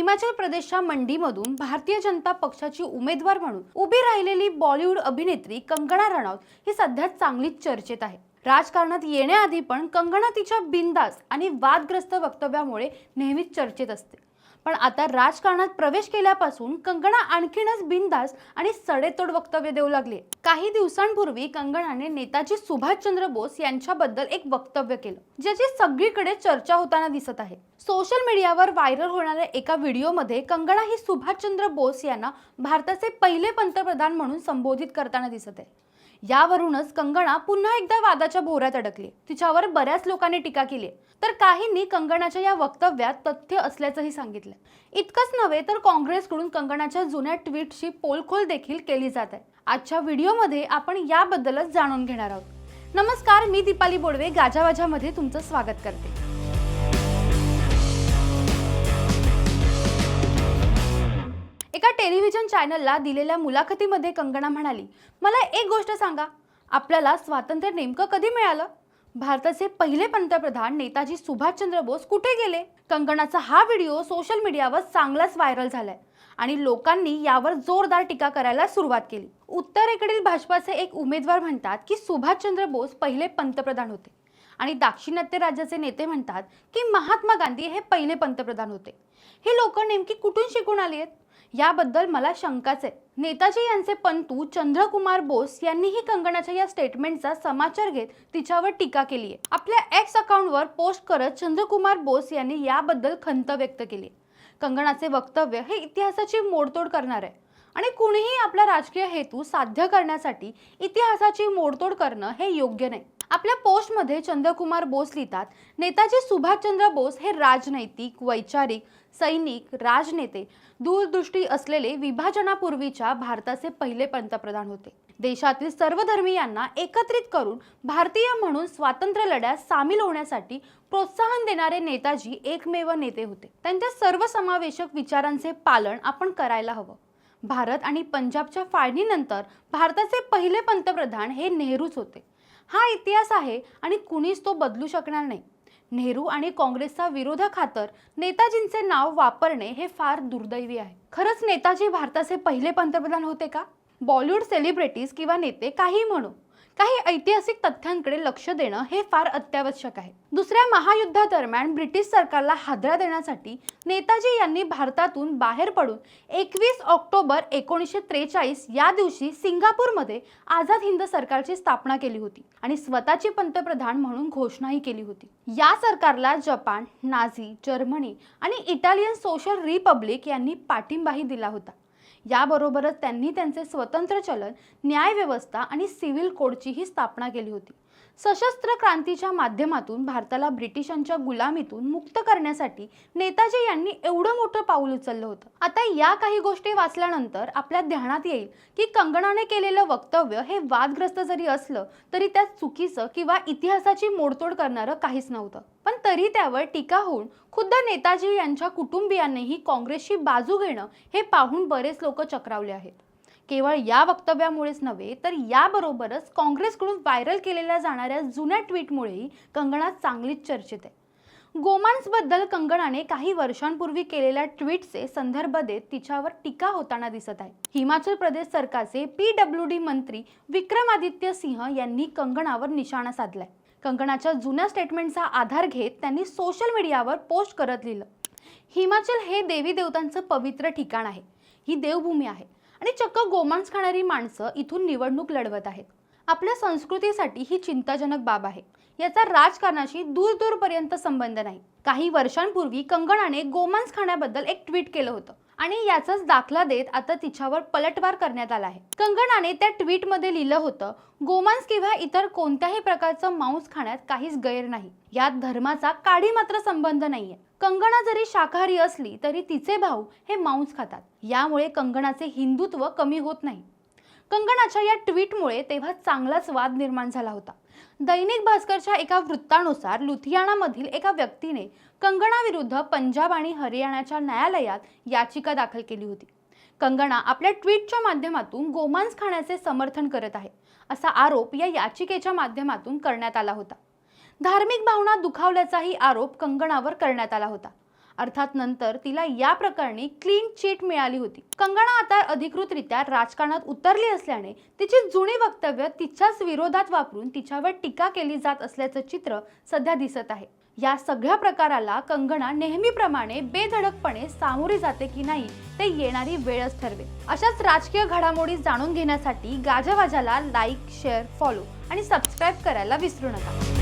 हिमाचल प्रदेशच्या मंडीमधून भारतीय जनता पक्षाची उमेदवार म्हणून उभी राहिलेली बॉलिवूड अभिनेत्री कंगना राणावत ही सध्या चांगलीच चर्चेत आहे. राजकारणात येण्याआधी पण कंगना तिच्या बिंदास आणि वादग्रस्त वक्तव्यामुळे नेहमीच चर्चेत असते. पण आता राजकारणात प्रवेश केल्यापासून कंगना आणखीनच बिंदास आणि सडेतोड वक्तव्य देऊ लागले. काही दिवसांपूर्वी कंगनाने नेताजी सुभाषचंद्र बोस यांच्याबद्दल एक वक्तव्य केलं ज्याची सगळीकडे चर्चा होताना दिसत आहे. सोशल मीडियावर व्हायरल होणाऱ्या एका व्हिडिओमध्ये कंगना ही सुभाषचंद्र बोस यांना भारताचे पहिले पंतप्रधान म्हणून संबोधित करताना दिसत आहे. यावरूनच कंगना पुन्हा एकदा वादाच्या भोवऱ्यात अडकली. तिच्यावर बऱ्याच लोकांनी टीका केली तर काहींनी कंगनाच्या या वक्तव्यात तथ्य असल्याचंही सांगितलं इतकंच नव्हे तर काँग्रेसकडून कंगनाच्या जुन्या ट्विटशी पोलखोल देखील केली जात आहे. आजच्या व्हिडिओमध्ये आपण याबद्दलच जाणून घेणार आहोत. नमस्कार मी दीपाली बोडवे गाजावाजामध्ये तुमचं स्वागत करते. एका टेलिव्हिजन चॅनलला दिलेल्या मुलाखतीमध्ये कंगना म्हणाली मला एक गोष्ट सांगा आपल्याला स्वातंत्र्य नेमकं कधी मिळालं? भारताचे पहिले पंतप्रधान नेताजी सुभाषचंद्र बोस कुठे गेले? कंगनाचा हा व्हिडिओ सोशल मीडियावर चांगलाच व्हायरल झालाय आणि लोकांनी यावर जोरदार टीका करायला सुरुवात केली. उत्तरेकडील भाजपाचे एक उमेदवार म्हणतात की सुभाषचंद्र बोस पहिले पंतप्रधान होते आणि दाक्षिणात्य राज्याचे नेते म्हणतात की महात्मा गांधी हे पहिले पंतप्रधान होते. हे लोक नेमकी कुठून शिकून आली आहेत? याबद्दल मला शंकाच आहे. नेताजी यांचे पंतू चंद्रकुमार बोस यांनीही कंगनाच्या या स्टेटमेंटचा समाचार घेत तिच्यावर टीका केली आहे. आपल्या एक्स अकाउंटवर पोस्ट करत चंद्रकुमार बोस यांनी याबद्दल खंत व्यक्त केली कंगनाचे वक्तव्य हे इतिहासाची मोडतोड करणार आहे. आणि कुणीही आपला राजकीय हेतू साध्य करण्यासाठी इतिहासाची मोडतोड करणं हे योग्य नाही. आपल्या पोस्टमध्ये चंद्रकुमार बोस लिहितात नेताजी सुभाषचंद्र बोस हे राजनैतिक वैचारिक सैनिक राजनेते दूरदृष्टी असलेले विभाजनापूर्वीच्या भारताचे पहिले पंतप्रधान होते. देशातील सर्व धर्मीयांना एकत्रित करून भारतीय म्हणून स्वातंत्र्य लढ्यात सामील होण्यासाठी प्रोत्साहन देणारे नेताजी एकमेव नेते होते. त्यांच्या सर्वसमावेशक विचारांचे पालन आपण करायला हवं. भारत आणि पंजाबच्या फाळणीनंतर भारताचे पहिले पंतप्रधान हे नेहरूच होते. हा इतिहास आहे आणि कुणीच तो बदलू शकणार नाही. नेहरू आणि काँग्रेसचा विरोधाखातर नेताजींचे नाव वापरणे हे फार दुर्दैवी आहे. खरंच नेताजी भारताचे पहिले पंतप्रधान होते का? बॉलिवूड सेलिब्रिटीज किंवा नेते काही म्हणू. काही ऐतिहासिक तथ्यांकडे लक्ष देणं हे फार अत्यावश्यक आहे. दुसऱ्या महायुद्धादरम्यान ब्रिटिश सरकारला हादरा देण्यासाठी नेताजी यांनी भारतातून बाहेर पडून एकवीस ऑक्टोबर एकोणीसशे त्रेचाळीस या दिवशी सिंगापूरमध्ये आझाद हिंद सरकारची स्थापना केली होती आणि स्वतःची पंतप्रधान म्हणून घोषणाही केली होती. या सरकारला जपान नाझी जर्मनी आणि इटालियन सोशल रिपब्लिक यांनी पाठिंबाही दिला होता. याबरोबरच त्यांनी त्यांचे स्वतंत्र चलन न्यायव्यवस्था आणि सिव्हिल कोडचीही स्थापना केली होती. सशस्त्र क्रांतीच्या माध्यमातून भारताला ब्रिटिशांच्या गुलामीतून मुक्त करण्यासाठी नेताजी यांनी एवढं मोठं पाऊल उचललं होतं. आता या काही गोष्टी वाचल्यानंतर आपल्या ध्यानात येईल की कंगनाने केलेलं वक्तव्य हे वादग्रस्त जरी असलं तरी त्यात चुकीचं किंवा इतिहासाची मोडतोड करणारं काहीच नव्हतं. पण तरी त्यावर टीका होऊन खुद्द नेताजी यांच्या कुटुंबियांनीही काँग्रेसची बाजू घेणं हे पाहून बरेच लोक चक्रावले आहेत. केवळ या वक्तव्यामुळेच नव्हे तर याबरोबरच काँग्रेसकडून व्हायरल केलेल्या जाणाऱ्या जुन्या ट्विटमुळेही कंगना चांगलीच चर्चेत आहे. गोमांसबद्दल कंगनाने काही वर्षांपूर्वी केलेल्या ट्विटचे संदर्भ देत तिच्यावर टीका होताना दिसत आहे. हिमाचल प्रदेश सरकारचे पी डब्ल्यू डी मंत्री विक्रमादित्य सिंह यांनी कंगनावर निशाणा साधलाय. कंगनाच्या जुन्या स्टेटमेंटचा आधार घेत त्यांनी सोशल मीडियावर पोस्ट करत लिहिलं. हिमाचल हे देवी देवतांचं पवित्र ठिकाण आहे. ही देवभूमी आहे. आणि चक्क गोमांस खाणारी माणसं इथून निवडणूक लढवत आहेत. आपल्या संस्कृतीसाठी ही चिंताजनक बाब आहे. याचा राजकारणाशी दूर दूरपर्यंत संबंध नाही. काही वर्षांपूर्वी कंगनाने गोमांस खाण्याबद्दल एक ट्विट केलं होतं. आणि याचाच दाखला देत आता तिच्यावर पलटवार करण्यात आला आहे. कंगनाने त्या ट्विटमध्ये लिहिलं होतं गोमांस किंवा इतर कोणत्याही प्रकारचं मांस खाण्यात काहीच गैर नाही. यात धर्माचा काडी मात्र संबंध नाहीये. कंगना जरी शाकाहारी असली तरी तिचे भाऊ हे मांस खातात. यामुळे कंगनाचे हिंदुत्व कमी होत नाही. कंगनाच्या या ट्विटमुळे तेव्हा चांगलाच वाद निर्माण झाला होता. दैनिक भास्करच्या एका वृत्तानुसार लुथियानामधील एका व्यक्तीने कंगनाविरुद्ध पंजाब आणि हरियाणाच्या न्यायालयात याचिका दाखल केली होती. कंगना आपल्या ट्विटच्या माध्यमातून गोमांस खाण्याचे समर्थन करत आहे असा आरोप या याचिकेच्या माध्यमातून करण्यात आला होता. धार्मिक भावना दुखावल्याचाही आरोप कंगनावर करण्यात आला होता. अर्थात नंतर तिला या प्रकरणी क्लीन चिट मिळाली होती. कंगना आता अधिकृतरित्या राजकारणात उतरली असल्याने तिची जुनी वक्तव्य तिच्याच विरोधात वापरून तिच्यावर टीका केली जात असल्याचं चित्र सध्या दिसत आहे. या सगळ्या प्रकाराला कंगना नेहमीप्रमाणे बेधडकपणे सामोरे जाते की नाही ते येणारी वेळच ठरवेल. अशाच राजकीय घडामोडी जाणून घेण्यासाठी गाजावाजाला लाईक शेअर फॉलो आणि सबस्क्राईब करायला विसरू नका.